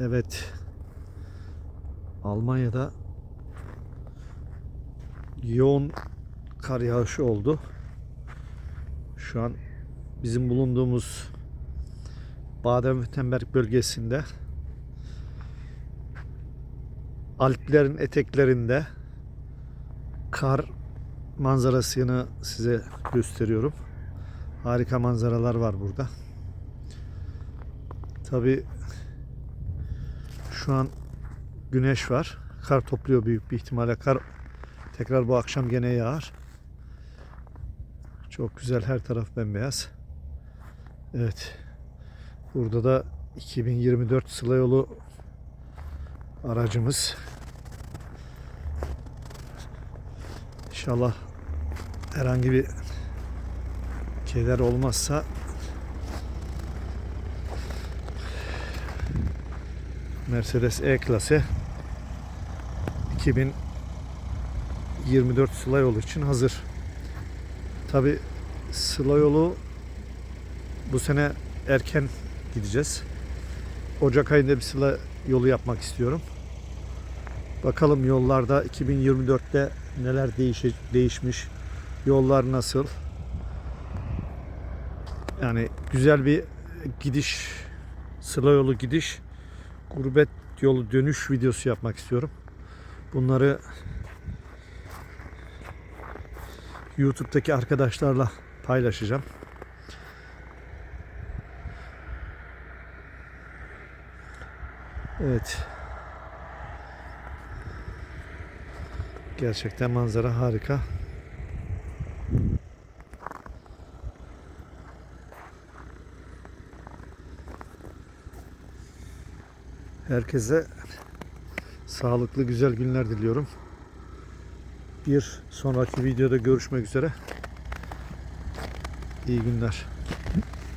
Evet. Almanya'da yoğun kar yağışı oldu. Şu an bizim bulunduğumuz Baden-Württemberg bölgesinde Alplerin eteklerinde kar manzarasını size gösteriyorum. Harika manzaralar var burada. Tabi şu an güneş var. Kar topluyor büyük bir ihtimalle. Kar tekrar bu akşam gene yağar. Çok güzel her taraf bembeyaz. Evet. Burada da 2024 Sıla yolu aracımız. İnşallah herhangi bir keder olmazsa Mercedes E-Klase 2024 Sıla yolu için hazır. Tabi Sıla yolu bu sene erken gideceğiz. Ocak ayında bir Sıla yolu yapmak istiyorum. Bakalım yollarda 2024'te neler değişe, değişmiş, yollar nasıl. Yani güzel bir gidiş, Sıla yolu gidiş, gurbet yolu dönüş videosu yapmak istiyorum. Bunları YouTube'daki arkadaşlarla paylaşacağım. Evet. Gerçekten manzara harika. Herkese sağlıklı güzel günler diliyorum. Bir sonraki videoda görüşmek üzere. İyi günler.